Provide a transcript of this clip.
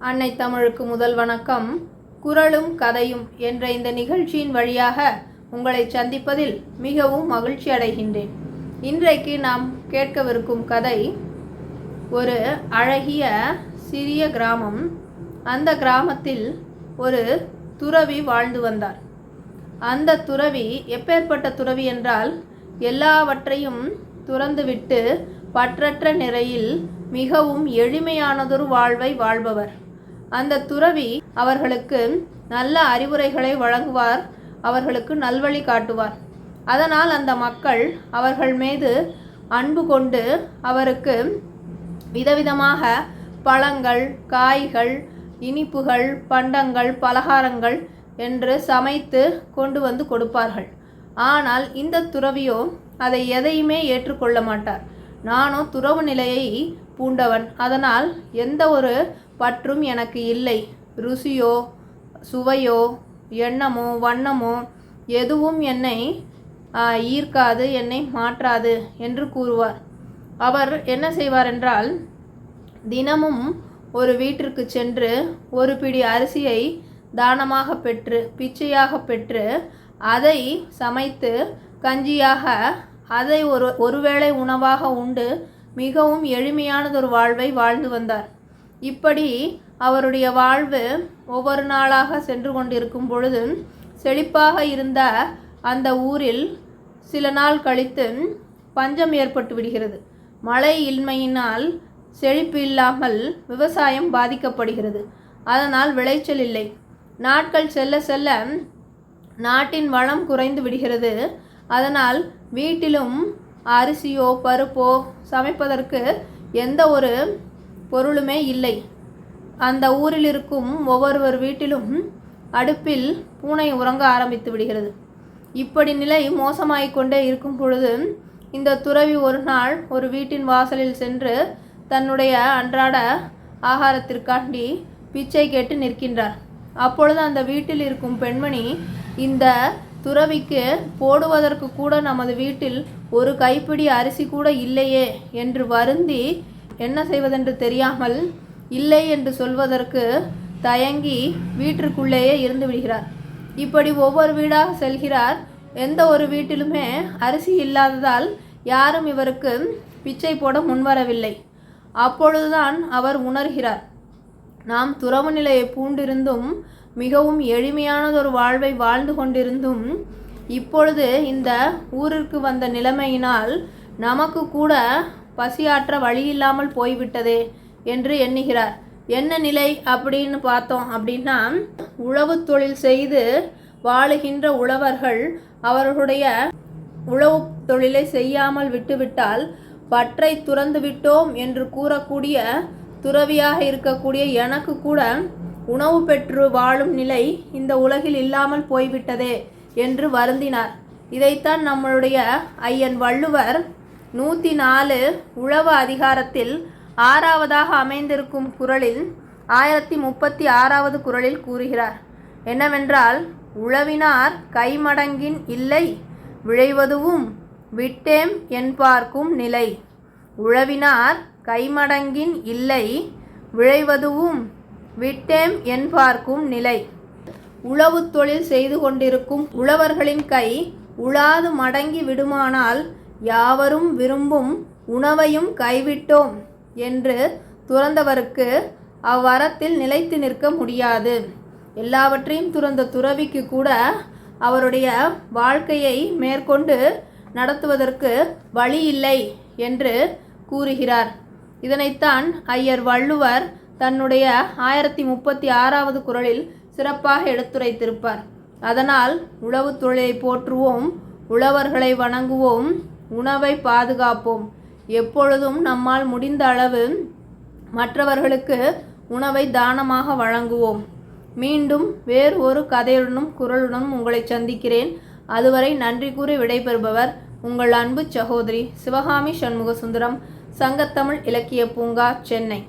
அன்னை தமிழுக்கு முதல் வணக்கம். குரலும் கதையும் என்ற இந்த நிகழ்ச்சியின் வழியாக உங்களை சந்திப்பதில் மிகவும் மகிழ்ச்சி அடைகின்றேன். இன்றைக்கு நாம் கேட்கவிருக்கும் கதை ஒரு அழகிய சிறிய கிராமம். அந்த கிராமத்தில் ஒரு துறவி வாழ்ந்து வந்தார். அந்த துறவி எப்பேற்பட்ட துறவி என்றால் எல்லாவற்றையும் துறந்துவிட்டு பற்றற்ற நிறையில் மிகவும் எளிமையானதொரு வாழ்வை வாழ்பவர். அந்த துறவி அவர்களுக்கு நல்ல அறிவுரைகளை வழங்குவார் அவர்களுக்கு நல்வழி காட்டுவார். அதனால் அந்த மக்கள் அவர்கள் மீது அன்பு கொண்டு அவருக்கு விதவிதமாக பழங்கள் காய்கள் இனிப்புகள் பண்டங்கள் பலகாரங்கள் என்று சமைத்து கொண்டு வந்து கொடுப்பார்கள். ஆனால் இந்த துறவியோ அதை எதையுமே ஏற்றுக்கொள்ள மாட்டார். நானும் துறவு நிலையை பூண்டவன். அதனால் எந்த ஒரு பற்றும் எனக்கு இல்லை. ருசியோ சுவையோ எண்ணமோ வண்ணமோ எதுவும் என்னை ஈர்க்காது என்னை மாற்றாது என்று கூறுவார். அவர் என்ன செய்வார் என்றால் தினமும் ஒரு வீட்டிற்கு சென்று ஒரு பிடி அரிசியை தானமாக பெற்று பிச்சையாக பெற்று அதை சமைத்து கஞ்சியாக அதை ஒரு ஒருவேளை உணவாக உண்டு மிகவும் எளிமையானதொரு வாழ்வை வாழ்ந்து வந்தார். இப்படி அவருடைய வாழ்வு ஒவ்வொரு நாளாக சென்று கொண்டிருக்கும் பொழுது செழிப்பாக இருந்த அந்த ஊரில் சில நாள் கழித்து பஞ்சம் ஏற்பட்டு விடுகிறது. மழை இன்மையினால் செழிப்பு இல்லாமல் விவசாயம் பாதிக்கப்படுகிறது. அதனால் விளைச்சல் இல்லை. நாட்கள் செல்ல செல்ல நாட்டின் வளம் குறைந்து விடுகிறது. அதனால் வீட்டிலும் அரிசியோ பருப்போ சமைப்பதற்கு எந்த ஒரு பொருளுமே இல்லை. அந்த ஊரில் இருக்கும் ஒவ்வொருவர் வீட்டிலும் அடுப்பில் பூனை உறங்க ஆரம்பித்து விடுகிறது. இப்படி நிலை மோசமாகிக் கொண்டே இருக்கும் பொழுது இந்த துறவி ஒரு நாள் ஒரு வீட்டின் வாசலில் சென்று தன்னுடைய அன்றாட ஆகாரத்திற்காண்டி பிச்சை கேட்டு நிற்கின்றார். அப்பொழுது அந்த வீட்டில் இருக்கும் பெண்மணி இந்த துறவிக்கு போடுவதற்கு கூட நமது வீட்டில் ஒரு கைப்பிடி அரிசி கூட இல்லையே என்று வருந்தி என்ன செய்வதென்று தெரியாமல் இல்லை என்று சொல்வதற்கு தயங்கி வீட்டிற்குள்ளேயே இருந்து விடுகிறார். இப்படி ஒவ்வொரு வீடாக செல்கிறார். எந்த ஒரு வீட்டிலுமே அரிசி இல்லாததால் யாரும் இவருக்கு பிச்சை போட முன்வரவில்லை. அப்பொழுதுதான் அவர் உணர்கிறார். நாம் துறவு நிலையை பூண்டிருந்தும் மிகவும் எளிமையானதொரு வாழ்வை வாழ்ந்து கொண்டிருந்தும் இப்பொழுது இந்த ஊருக்கு வந்த நிலைமையினால் நமக்கு கூட பசியாற்ற வழியில்லாமல் போய்விட்டதே என்று எண்ணுகிறார். என்ன நிலை அப்படின்னு பார்த்தோம் அப்படின்னா உழவு தொழில் செய்து வாழுகின்ற உழவர்கள் அவர்களுடைய உழவு தொழிலை செய்யாமல் விட்டுவிட்டால் பற்றை துறந்து விட்டோம் என்று கூறக்கூடிய துறவியாக இருக்கக்கூடிய எனக்கு கூட உணவு பெற்று வாழும் நிலை இந்த உலகில் இல்லாமல் போய்விட்டதே என்று வருந்தினார். இதைத்தான் நம்மளுடைய ஐயன் வள்ளுவர் நூற்றி நாலு உழவு அதிகாரத்தில் ஆறாவதாக அமைந்திருக்கும் குரலில் ஆயிரத்தி முப்பத்தி ஆறாவது குரலில் கூறுகிறார். என்னவென்றால் உழவினார் கைமடங்கின் இல்லை விழைவதுவும் விட்டேம் என்பார்க்கும் நிலை. உழவினார் கைமடங்கின் இல்லை விழைவதுவும் விட்டேம் என்பார்க்கும் நிலை. உழவு தொழில் செய்து கொண்டிருக்கும் உழவர்களின் கை உழாது மடங்கி விடுமானால் யாவரும் விரும்பும் உணவையும் கைவிட்டோம் என்று துறந்தவருக்கு அவ்வரத்தில் நிலைத்து நிற்க முடியாது. எல்லாவற்றையும் துறந்த துறவிக்கு கூட அவருடைய வாழ்க்கையை மேற்கொண்டு நடத்துவதற்கு வழி இல்லை என்று கூறுகிறார். இதனைத்தான் ஐயர் வள்ளுவர் தன்னுடைய ஆயிரத்தி முப்பத்தி ஆறாவது குரலில் சிறப்பாக எடுத்துரைத்திருப்பார். அதனால் உழவு தொழிலை போற்றுவோம் உழவர்களை வணங்குவோம் உணவை பாதுகாப்போம். எப்பொழுதும் நம்மால் முடிந்த அளவு மற்றவர்களுக்கு உணவை தானமாக வழங்குவோம். மீண்டும் வேறு ஒரு கதையுடனும் குரலுடனும் உங்களை சந்திக்கிறேன். அதுவரை நன்றி கூறி விடைபெறுபவர் உங்கள் அன்பு சகோதரி சிவகாமி சண்முக சுந்தரம் சங்கத்தமிழ் இலக்கிய பூங்கா சென்னை.